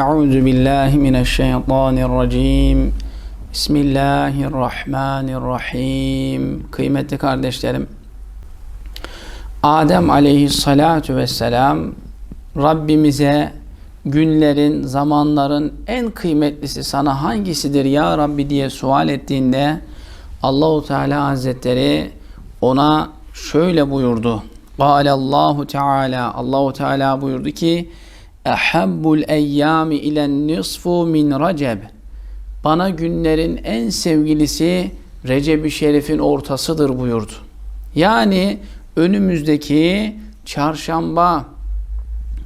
Euzu billahi mineşşeytanirracim. Bismillahirrahmanirrahim. Kıymetli kardeşlerim, Adem aleyhissalatu vesselam Rabbimize günlerin, zamanların en kıymetlisi sana hangisidir ya Rabbi diye sual ettiğinde Allahu Teala Hazretleri ona şöyle buyurdu. Allahu Teala Allahu Teala buyurdu ki Ehabbul eyyami ilen nisfu min Recep Bana günlerin en sevgilisi Recep-i Şerif'in ortasıdır buyurdu. Yani önümüzdeki çarşamba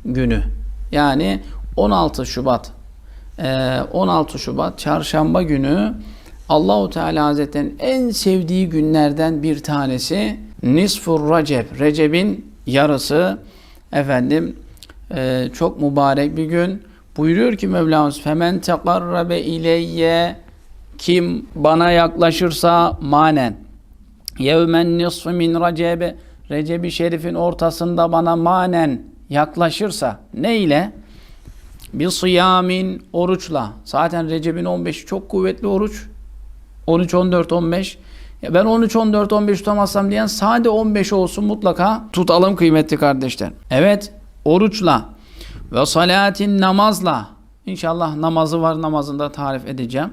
günü yani 16 Şubat 16 Şubat çarşamba günü Allahu Teala Hazretleri'nin en sevdiği günlerden bir tanesi Nisfur Recep. Recep'in yarısı efendim e, çok mübarek bir gün. Buyuruyor ki Mevlamız femen tekarrabe ileyye kim bana yaklaşırsa manen yevmen nisfu min recebe Recep-i Şerif'in ortasında bana manen yaklaşırsa ne ile? Bir sıyamin oruçla. Zaten Recep'in 15'i çok kuvvetli oruç. 13, 14, 15. Ya ben 13, 14, 15 tutamazsam diyen sade 15 olsun mutlaka tutalım kıymetli kardeşler. Evet oruçla ve salatin namazla İnşallah namazı var namazında tarif edeceğim.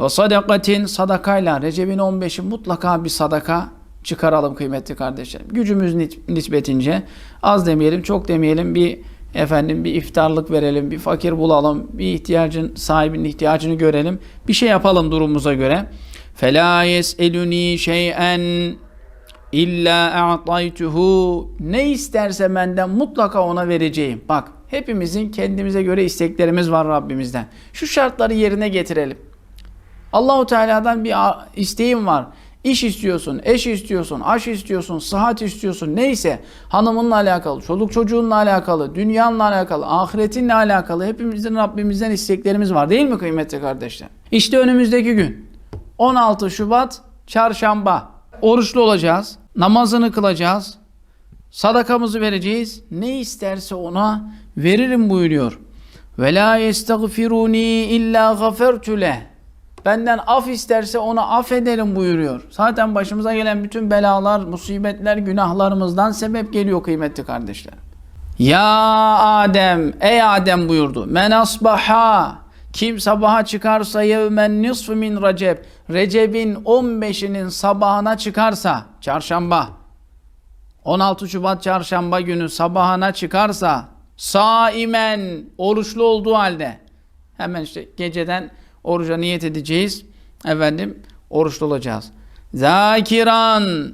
Ve sadakatin sadakayla Recep'in 15'i mutlaka bir sadaka çıkaralım kıymetli kardeşlerim. Gücümüz nispetince az demeyelim çok demeyelim bir efendim bir iftarlık verelim bir fakir bulalım bir ihtiyacın sahibinin ihtiyacını görelim bir şey yapalım durumumuza göre. Fela eluni şeyen illa a'taytuhu ne isterse benden mutlaka ona vereceğim. Bak hepimizin kendimize göre isteklerimiz var Rabbimizden. Şu şartları yerine getirelim. Allahu Teala'dan bir isteğim var. İş istiyorsun, eş istiyorsun, aş istiyorsun, sıhhat istiyorsun. Neyse hanımınla alakalı, çoluk çocuğunla alakalı, dünyanla alakalı, ahiretinle alakalı hepimizin Rabbimizden isteklerimiz var değil mi kıymetli kardeşler? İşte önümüzdeki gün 16 Şubat çarşamba oruçlu olacağız. Namazını kılacağız. Sadakamızı vereceğiz. Ne isterse ona veririm buyuruyor. Ve la yestagfiruni illa gafertu. Benden af isterse ona affederim buyuruyor. Zaten başımıza gelen bütün belalar, musibetler günahlarımızdan sebep geliyor kıymetli kardeşler. Ya Adem, ey Adem buyurdu. Men asbaha kim sabaha çıkarsa yevmen nisfu min Recep. Recep'in 15'inin sabahına çıkarsa çarşamba 16 Şubat çarşamba günü sabahına çıkarsa saimen oruçlu olduğu halde hemen işte geceden oruca niyet edeceğiz. Efendim oruçlu olacağız. Zakiran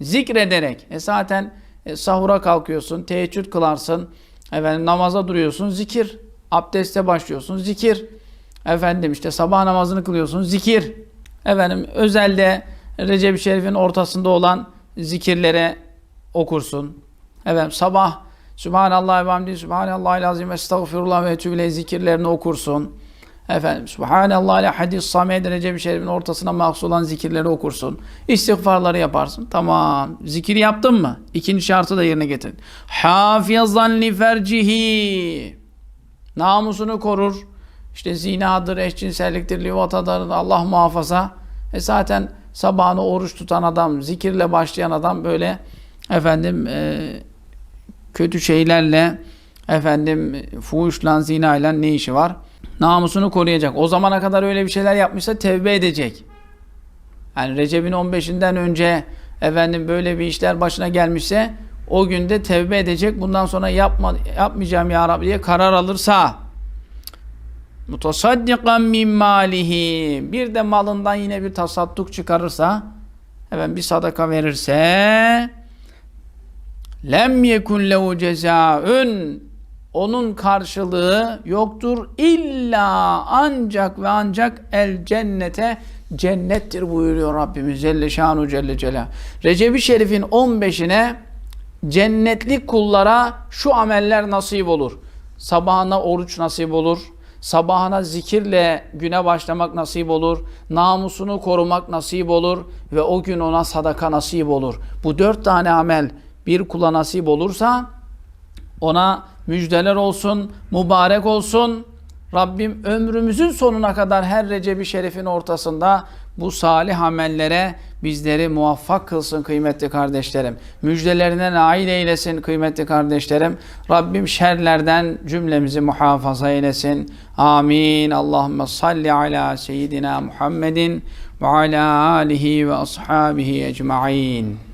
zikrederek. E zaten e, sahura kalkıyorsun, teheccüd kılarsın. Efendim namaza duruyorsun, zikir. Abdeste başlıyorsun, zikir. Efendim işte sabah namazını kılıyorsun, zikir. Efendim özelde Recep-i Şerif'in ortasında olan zikirlere okursun. Efendim sabah Subhanallah ve hamdi, Subhanallah azim, estağfirullah ve etübile zikirlerini okursun. Efendim Subhanallah ile hadis samed Recep-i Şerif'in ortasına mahsus olan zikirleri okursun. İstiğfarları yaparsın. Tamam. Zikir yaptın mı? İkinci şartı da yerine getir. Hafizan li fercihi. Namusunu korur. İşte zinadır, eşcinselliktir, livatadır, Allah muhafaza. E zaten sabahını oruç tutan adam, zikirle başlayan adam böyle efendim e, kötü şeylerle efendim fuhuşla, zinayla ne işi var? Namusunu koruyacak. O zamana kadar öyle bir şeyler yapmışsa tevbe edecek. Yani Recep'in 15'inden önce efendim böyle bir işler başına gelmişse o günde tevbe edecek. Bundan sonra yapma, yapmayacağım ya Rabbi diye karar alırsa mutasaddikan min malihi bir de malından yine bir tasadduk çıkarırsa efendim bir sadaka verirse lem yekun lehu cezaun onun karşılığı yoktur illa ancak ve ancak el cennete cennettir buyuruyor Rabbimiz Celle Şanu Celle Celal. Recep-i Şerif'in 15'ine cennetlik kullara şu ameller nasip olur. Sabahına oruç nasip olur. Sabahına zikirle güne başlamak nasip olur. Namusunu korumak nasip olur. Ve o gün ona sadaka nasip olur. Bu dört tane amel bir kula nasip olursa ona müjdeler olsun, mübarek olsun. Rabbim ömrümüzün sonuna kadar her Recep-i Şerif'in ortasında bu salih amellere bizleri muvaffak kılsın kıymetli kardeşlerim. Müjdelerine nail eylesin kıymetli kardeşlerim. Rabbim şerlerden cümlemizi muhafaza eylesin. Amin. Allahümme salli ala seyyidina Muhammedin ve ala alihi ve ashabihi ecma'in.